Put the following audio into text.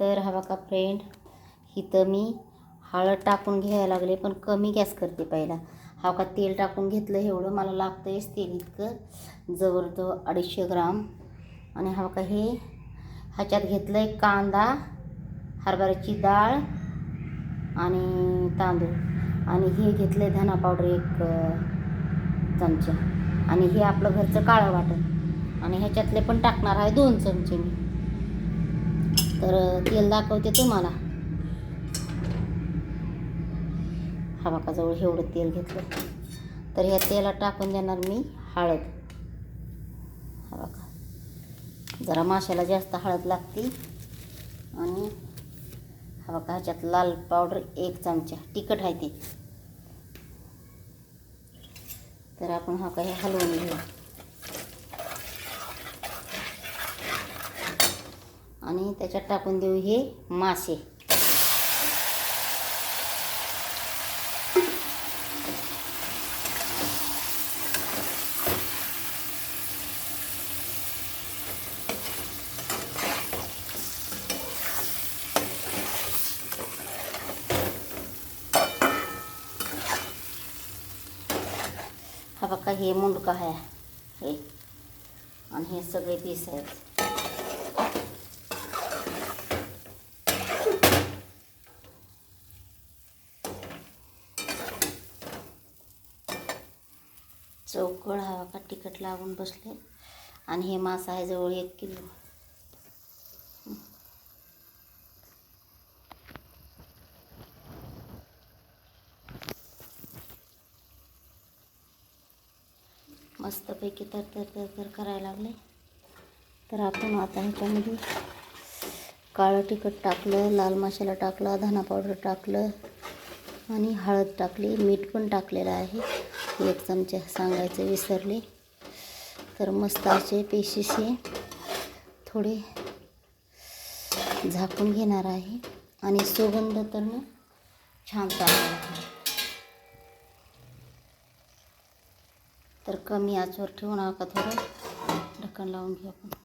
तर हा बघा फ्रेंड इथं मी हळद टाकून घ्यायला लागले पण कमी गॅस करते पहिला. हा का तेल टाकून घेतलं एवढं मला लागतंयच तेल इतकं. जवळजवळ अडीचशे ग्राम. आणि हा का हे ह्याच्यात घेतलं आहे कांदा हरभऱ्याची डाळ आणि तांदूळ. आणि हे घेतलं आहे धना पावडर एक चमचा. आणि हे आपलं घरचं काळं वाटण. आणि ह्याच्यातले पण टाकणार आहे दोन चमचे मी. तर तेल दाखवते तुम्हाला. हा बघा जवळ एवढं तेल घेतलं. तर ह्या तेलात टाकून देणार मी हळद. हा बघा. जरा माशाला जास्त हळद लागते. आणि हा बघा ह्याच्यात लाल पावडर एक चमचा तिखट आहे ते. तर आपण हा काही हलवून घेऊ. आणि त्याच्यात टाकून देऊ हे मासे. हा बघा हे मुंडका आहे. हे. आणि हे सगळे पीस आहेत. चौकळ हवा का तिखट लागून बसले. आणि हे मासा आहे जवळ एक किलो. मस्तपैकी तर तर तर तर करायला लागले. तर आपण आता ह्याच्यामध्ये काळं तिखट टाकलं लाल मसाला टाकला धना पावडर टाकलं आणि हळद टाकली. मीठ पण टाकलेलं आहे. एक चमचा सांगायचं विसरले. तर मस्त असे पेशीसे थोडे झाकून घेणार आहे. आणि सुगंध तर ना छान चालणार आहे. तर कमी आचवर ठेवू नका थोडं. ढक्कन लावून घेऊ आपण.